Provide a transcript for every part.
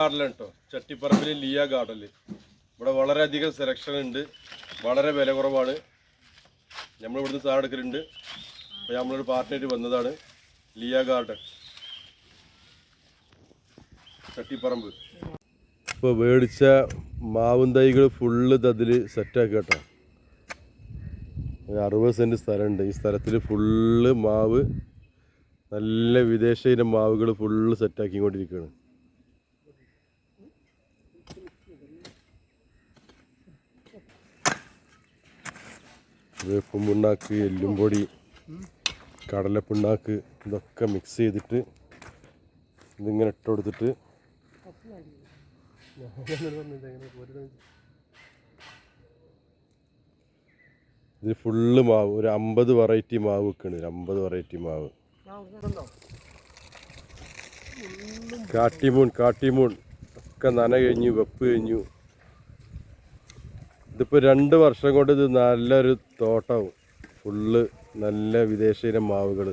Garden കേട്ടോ. ചട്ടിപ്പറമ്പിൽ ലിയ ഗാർഡനിൽ ഇവിടെ വളരെയധികം സെലക്ഷൻ ഉണ്ട് വളരെ വില കുറവാണ്. നമ്മൾ ഇവിടുന്ന് സാധനം എടുക്കലുണ്ട്. അപ്പോൾ നമ്മളൊരു പാർട്ടിയായിട്ട് വന്നതാണ്. ലിയ ഗാർഡൻ. ചട്ടിപ്പറമ്പ്. ഇപ്പോൾ മേടിച്ച മാവും തൈകൾ ഫുള്ള് അതിൽ സെറ്റാക്കി കേട്ടോ. അറുപത് സെന്റ് സ്ഥലമുണ്ട്. ഈ സ്ഥലത്തിൽ ഫുള്ള് മാവ് നല്ല വിദേശ ഇനം മാവുകൾ ഫുള്ള് സെറ്റാക്കിക്കൊണ്ടിരിക്കുകയാണ് വേപ്പും പിണ്ണാക്ക് എല്ലും പൊടി കടലപ്പിണ്ണാക്ക് ഇതൊക്കെ മിക്സ് ചെയ്തിട്ട് ഇതിങ്ങനെ ഇട്ട് കൊടുത്തിട്ട് ഇത് ഫുള്ള് മാവ് ഒരു അമ്പത് വെറൈറ്റി മാവ് വെക്കണ് ഒരു അമ്പത് വെറൈറ്റി മാവ്. കാട്ടിമൂൺ കാട്ടിമൂൺ ഒക്കെ നന കഴിഞ്ഞു വെപ്പ് കഴിഞ്ഞു. ഇതിപ്പോൾ രണ്ട് വർഷം കൊണ്ട് ഇത് നല്ലൊരു തോട്ടവും. ഫുള്ള് നല്ല വിദേശ ഇനം മാവുകൾ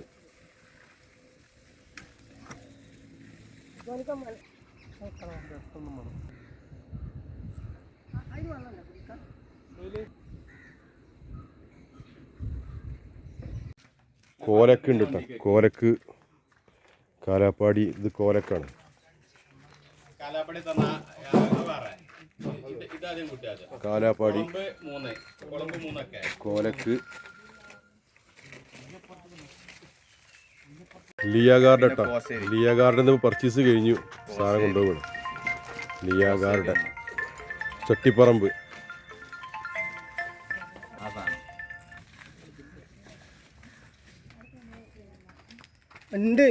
കോലക്ക് ഉണ്ട് കേട്ടോ കോലക്ക് കാലാപ്പാടി ഇത് കോലക്കാണ്. കാലാപ്പാടി തന്ന കാലാപ്പാടി. കുളമ്പ് മൂന്ന്. കുളമ്പ് മൂന്നൊക്കെ. കോലക്ക്. ലിയ ഗാർഡൻ കേട്ടോ ലിയ ഗാർഡൻ പർച്ചേസ് കഴിഞ്ഞു. സാധനം കൊണ്ടുപോകണം ലിയ ഗാർഡൻ. ചട്ടിപ്പറമ്പ്. ഉണ്ട്.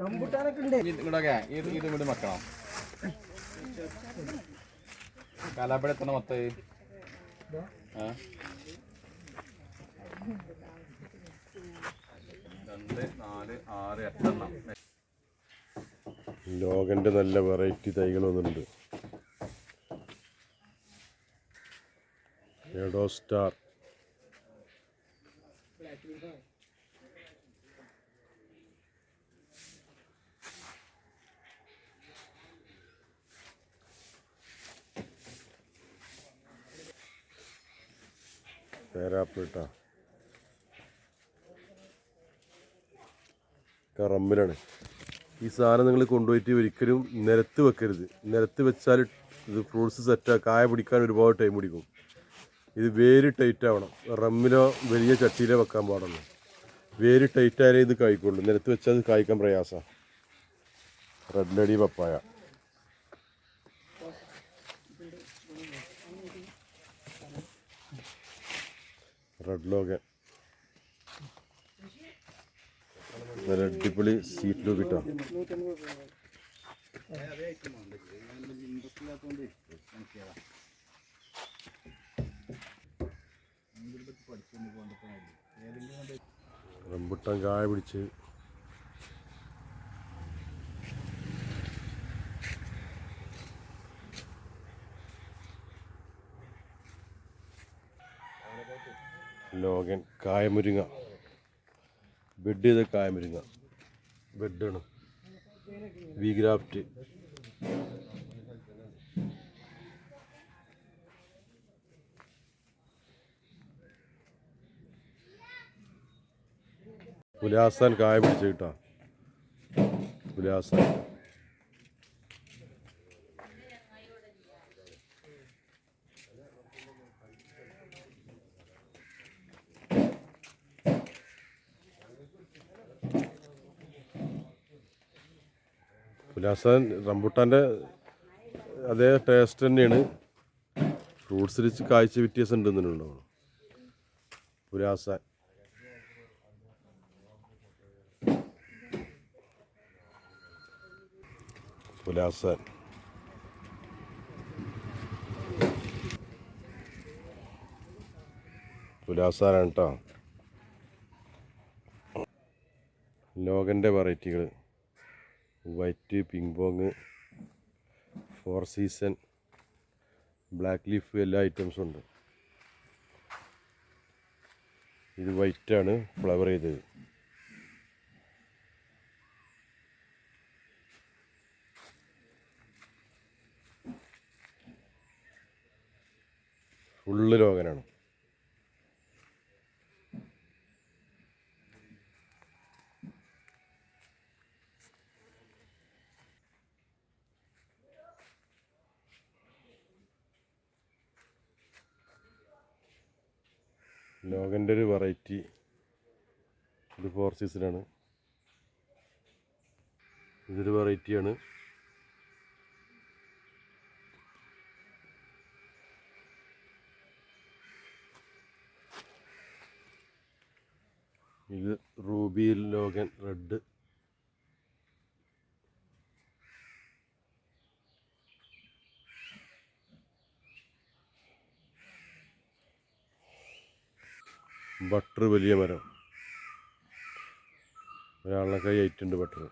റംബുട്ടാനൊക്കെ ഉണ്ട്. ഇങ്ങോട്ടൊക്കെ ഇത് ഇത് ഇങ്ങോട്ട് വെക്കണം. കാലാപ്പടി എത്ര മൊത്തം ആ? രണ്ട് നാല് ആറ് എട്ടെണ്ണം. ലോകന്റെ നല്ല വെറൈറ്റി തൈകൾ വന്നിട്ടുണ്ട്. എഡോ സ്റ്റാർ. പേരാപ്പിട്ട റമ്മിലാണ് ഈ സാധനം നിങ്ങൾ കൊണ്ടുപോയിട്ട് ഒരിക്കലും നിരത്ത് വെക്കരുത്. നിരത്ത് വെച്ചാൽ ഇത് ഫ്രൂട്ട്സ് സെറ്റാ കായ പിടിക്കാൻ ഒരുപാട് ടൈം പിടിക്കും. ഇത് വേര് ടൈറ്റ് ആവണം. റമ്മിലോ വലിയ ചട്ടിയിലോ വെക്കാൻ പാടുള്ളൂ. വേര് ടൈറ്റ് ആയാലേ ഇത് കായ്ക്കുള്ളൂ. നിരത്ത് വെച്ചാൽ ഇത് കായ്ക്കാൻ പ്രയാസമാണ് റെഡ് ലഡി പപ്പായ. റെഡ് ലോഗ് നല്ല അടിപൊളി സീറ്റ് ലൂക്ക് കിട്ടാം റംബുട്ടാൻ കായ പിടിച്ച് ലോകൻ കായമുരിങ്ങ. ബെഡ് ചെയ്ത കായമുരിങ്ങ. ബെഡാണ്. V graft. പുലാസാൻ കായ പിടിച്ച് കിട്ടാം. പുലാസാൻ. പുലാസാൻ റംബുട്ടാന്റെ അതേ ടേസ്റ്റ് തന്നെയാണ്. ഫ്രൂട്ട്സ് ഫ്രൂട്ട്സിൽ കാഴ്ച വ്യത്യാസം ഉണ്ടെന്നുണ്ടോ പുരാസ പുലാസാൻ പുലാസാനാണ് കേട്ടോ ലോകന്റെ വെറൈറ്റികൾ white ping pong four season black leaf എല്ലാ ഐറ്റംസും ഉണ്ട്. ഇത് വൈറ്റാണ് ഫ്ലവർ ചെയ്തത്. ഫുള്ള് രോഗനാണ് ലോകന്റെ ഒരു വെറൈറ്റി ഇത് ഫോർ സീസണാണ് ഇതൊരു വെറൈറ്റിയാണ് ഇത് റൂബി ലോഗൻ റെഡ് ബട്ടർ വലിയ മരം. ഒരാളുടെ കൈ ആയിട്ടുണ്ട് ബട്ടർ.